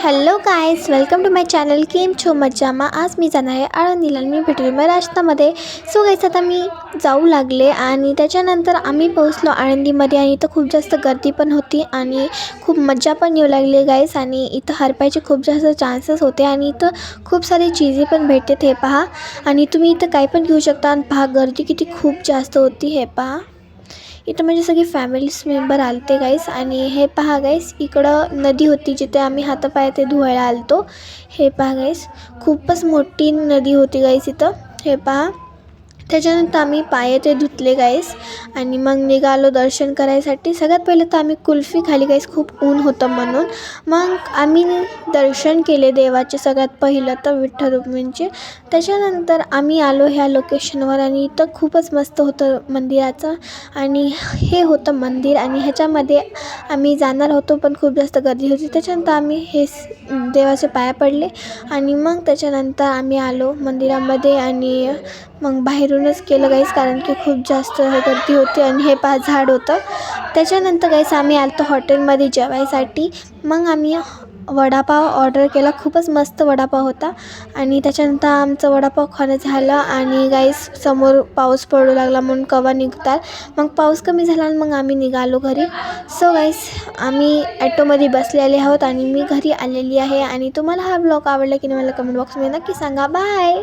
Hello guys welcome to my channel केम छो मज्जामा आज मी जाणार आहे आळंदीला आणि मी भेटेल मग राष्ट्रामध्ये सो गाईस आता मी जाऊ लागले आणि त्याच्यानंतर आम्ही पोहोचलो आळंदीमध्ये आणि इथं खूप जास्त गर्दी पण होती आणि खूप मज्जा पण येऊ लागली गाईस आणि इथं हरपायचे खूप जास्त चान्सेस होते आणि इथं खूप सारी चीजे पण भेटते हे पहा. आणि तुम्ही इथं काय पण घेऊ शकता आणि पहा गर्दी किती खूप जास्त होती हे पहा. इथं म्हणजे सगळे फॅमिलीज मेंबर आलते गाईस आणि हे पहा गाईस इकडं नदी होती जिथे आम्ही हातापाय ते धुवायला आलतो. हे पहा गाईस खूपच मोठी नदी होती गाईस इथं. हे पहा. त्याच्यानंतर आम्ही पाय ते धुतले गाईस आणि मग निघालो दर्शन करायसाठी. सगळ्यात पहिले तर आम्ही कुल्फी खाली गाईस खूप ऊन होतं म्हणून. मग आम्ही दर्शन केले देवाचे सगळ्यात पहिलं तर विठ्ठल रुक्मिणीचे त्याच्यानंतर आम्ही आलो ह्या लोकेशनवर आणि इथं खूपच मस्त होतं मंदिराचं. आणि हे होतं मंदिर आणि ह्याच्यामध्ये आम्ही जाणार होतो पण खूप जास्त गर्दी होती. त्याच्यानंतर आम्ही हे देवाचे पाया पडले आणि मग त्याच्यानंतर आम्ही आलो मंदिरामध्ये आणि मग बाहेरूनच केलं गाईस कारण की खूप जास्त गर्दी होती आणि हे पहा झाड होतं. त्याच्यानंतर गाईस आम्ही आलो हॉटेलमध्ये जेवायसाठी. मग आम्ही वडापाव ऑर्डर केला. खूपच मस्त वडापाव होता. आणि त्याच्यानंतर आमचं वडापाव खाणं झालं आणि गाईस समोर पाऊस पडू लागला म्हणून कवा निघतात. मग पाऊस कमी झाला आणि मग आम्ही निघालो घरी. सो गाईस आम्ही ॲटोमध्ये बसलेले आहोत आणि मी घरी आलेली आहे. आणि तुम्हाला हा ब्लॉग आवडला की नाही मला कमेंट बॉक्समध्ये नक्की सांगा. बाय